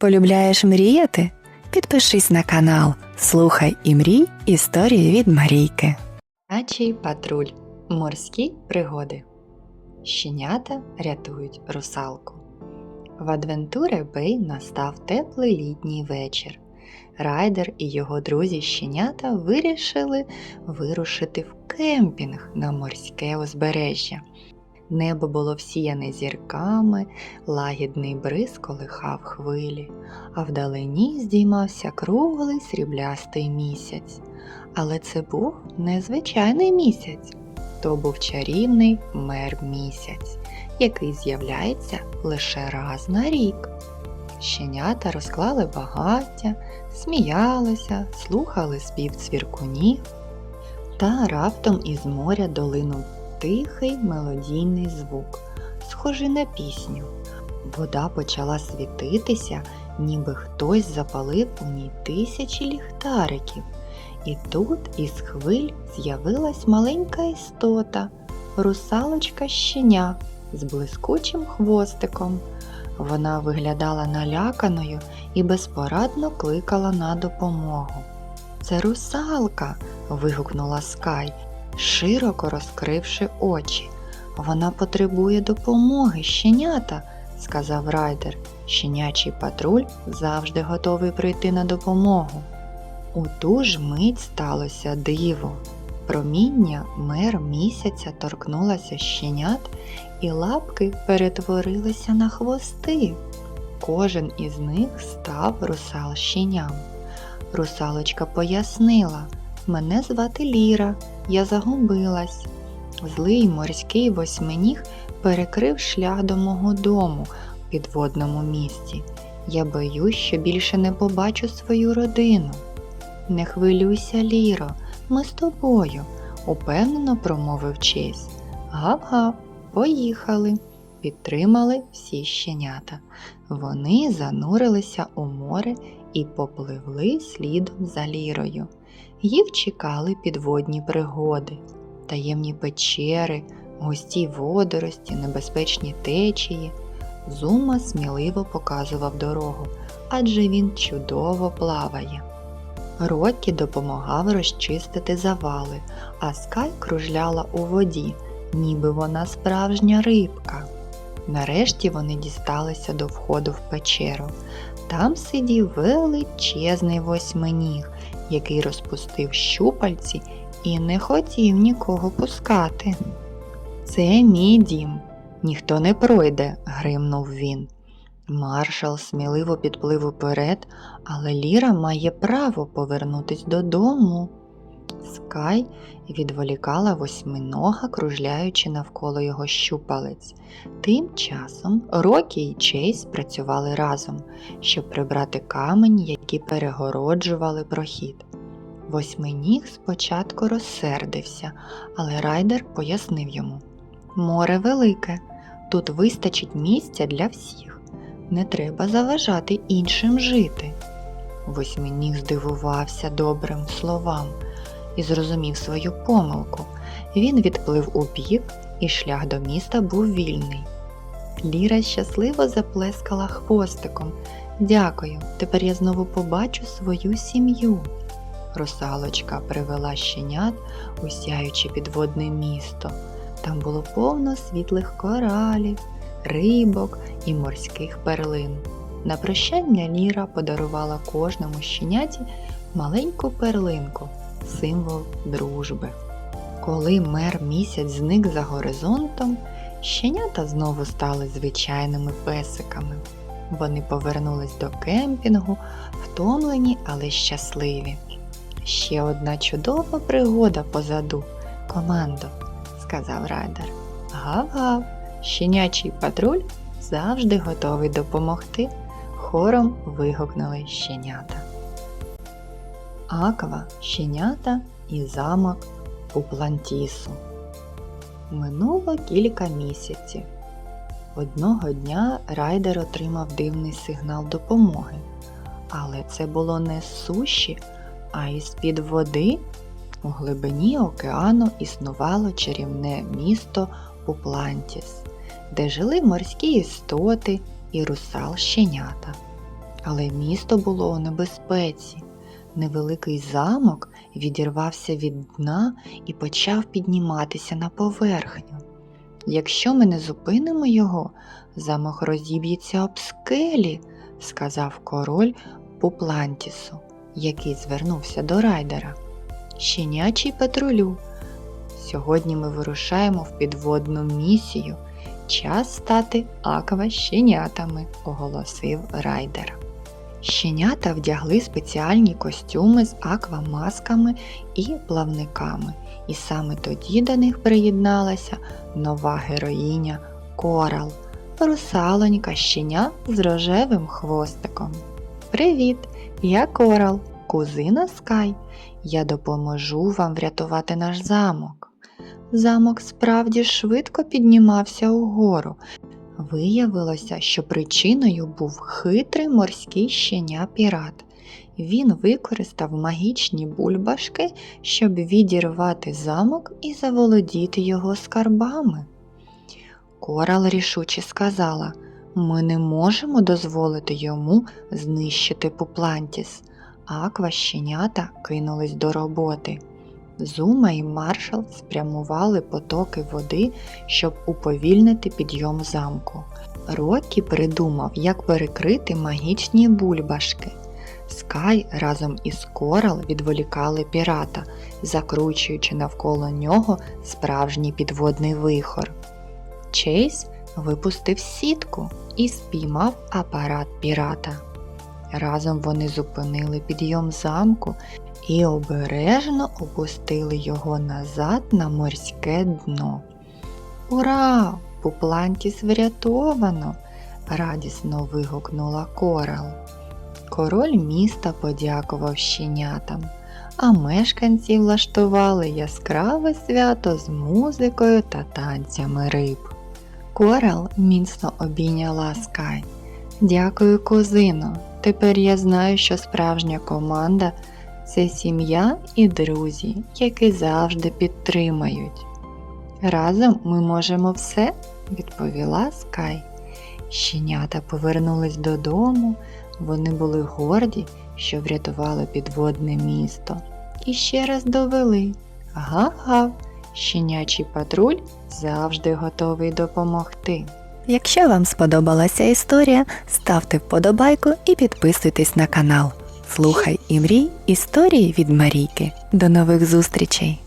Полюбляєш мріяти? Підпишись на канал, слухай і мрій історії від Марійки. Начий патруль. Морські пригоди. Щенята рятують русалку. В Адвентуре Бей настав теплий літній вечір. Райдер і його друзі щенята вирішили вирушити в кемпінг на морське узбережжя. Небо було всіяне зірками, лагідний бриз колихав хвилі, а вдалині здіймався круглий сріблястий місяць. Але це був не звичайний місяць, то був чарівний мер місяць, який з'являється лише раз на рік. Щенята розклали багаття, сміялися, слухали спів цвіркунів, та раптом із моря долинув тихий мелодійний звук, схожий на пісню. Вода почала світитися, ніби хтось запалив у ній тисячі ліхтариків. І тут із хвиль з'явилась маленька істота, русалочка щеня з блискучим хвостиком. Вона виглядала наляканою і безпорадно кликала на допомогу. Це русалка. вигукнула Скай, широко розкривши очі. Вона потребує допомоги, щенята, сказав райдер. Щенячий патруль завжди готовий прийти на допомогу. У ту ж мить сталося диво. Проміння мер місяця торкнулася щенят, і лапки перетворилися на хвости. Кожен із них став русал щеням. Русалочка пояснила мене звати Ліра, я загубилась. Злий морський восьминіг перекрив шлях до мого дому в підводному місці. Я боюсь, що більше не побачу свою родину. Не хвилюйся, Ліро, ми з тобою, упевнено промовив Чейз. Гав-гав, поїхали. Підтримали всі щенята. Вони занурилися у море і попливли слідом за лірою. Їх чекали підводні пригоди, таємні печери, густі водорості, небезпечні течії. Зума сміливо показував дорогу, адже він чудово плаває. Рокі допомагав розчистити завали, а Скай кружляла у воді, ніби вона справжня рибка. Нарешті вони дісталися до входу в печеру. Там сидів величезний восьминіг, який розпустив щупальці і не хотів нікого пускати. Це мій дім, ніхто не пройде, гримнув він. Маршал сміливо підплив уперед, але Ліра має право повернутись додому. Скай відволікала восьминога, кружляючи навколо його щупалець. Тим часом Рокі і Чейз працювали разом, щоб прибрати камені, які перегороджували прохід. Восьминіг спочатку розсердився, але райдер пояснив йому Море велике, тут вистачить місця для всіх. Не треба заважати іншим жити. Восьминіг здивувався добрим словам і зрозумів свою помилку. Він відплив у бік, і шлях до міста був вільний. Ліра щасливо заплескала хвостиком. Дякую, тепер я знову побачу свою сім'ю. Русалочка привела щенят у сяюче підводне місто. Там було повно світлих коралів, рибок і морських перлин. На прощання Ліра подарувала кожному щеняті маленьку перлинку, символ дружби. Коли мер місяць зник за горизонтом, щенята знову стали звичайними песиками. Вони повернулись до кемпінгу, втомлені, але щасливі. Ще одна чудова пригода позаду, командо, сказав райдер. Гав-гав, щенячий патруль завжди готовий допомогти. Хором вигукнули щенята. Аква, щенята і замок у Плантісу. Минуло кілька місяців. Одного дня райдер отримав дивний сигнал допомоги, але це було не з суші, а із-під води. У глибині океану існувало чарівне місто Пуплантіс, де жили морські істоти і русал щенята. Але місто було у небезпеці. Невеликий замок відірвався від дна і почав підніматися на поверхню. Якщо ми не зупинимо його, замок розіб'ється об скелі, сказав король Пуплантісу, який звернувся до райдера. Щенячий патрулю. Сьогодні ми вирушаємо в підводну місію. Час стати акващенятами, оголосив райдер. Щенята вдягли спеціальні костюми з аквамасками і плавниками, і саме тоді до них приєдналася нова героїня Корал, русалонька щеня з рожевим хвостиком. Привіт! Я Корал, кузина Скай. Я допоможу вам врятувати наш замок. Замок справді швидко піднімався угору. Виявилося, що причиною був хитрий морський щеня пірат. Він використав магічні бульбашки, щоб відірвати замок і заволодіти його скарбами. Корал рішуче сказала: ми не можемо дозволити йому знищити Пуплантіс. Аква щенята кинулись до роботи. Зума і маршал спрямували потоки води, щоб уповільнити підйом замку. Рокі придумав, як перекрити магічні бульбашки. Скай разом із Корал відволікали пірата, закручуючи навколо нього справжній підводний вихор. Чейз випустив сітку і спіймав апарат пірата. Разом вони зупинили підйом замку і обережно опустили його назад на морське дно. Ура! Пуплантіс врятовано! радісно вигукнула Корал. Король міста подякував щенятам, а мешканці влаштували яскраве свято з музикою та танцями риб. Корал міцно обійняла Скай. Дякую, кузино. Тепер я знаю, що справжня команда це сім'я і друзі, які завжди підтримають. Разом ми можемо все, відповіла Скай. Щенята повернулись додому, вони були горді, що врятували підводне місто. І ще раз довели. Гав-гав, щенячий патруль завжди готовий допомогти. Якщо вам сподобалася історія, ставте вподобайку і підписуйтесь на канал. Слухай і мрій історії від Марійки. До нових зустрічей!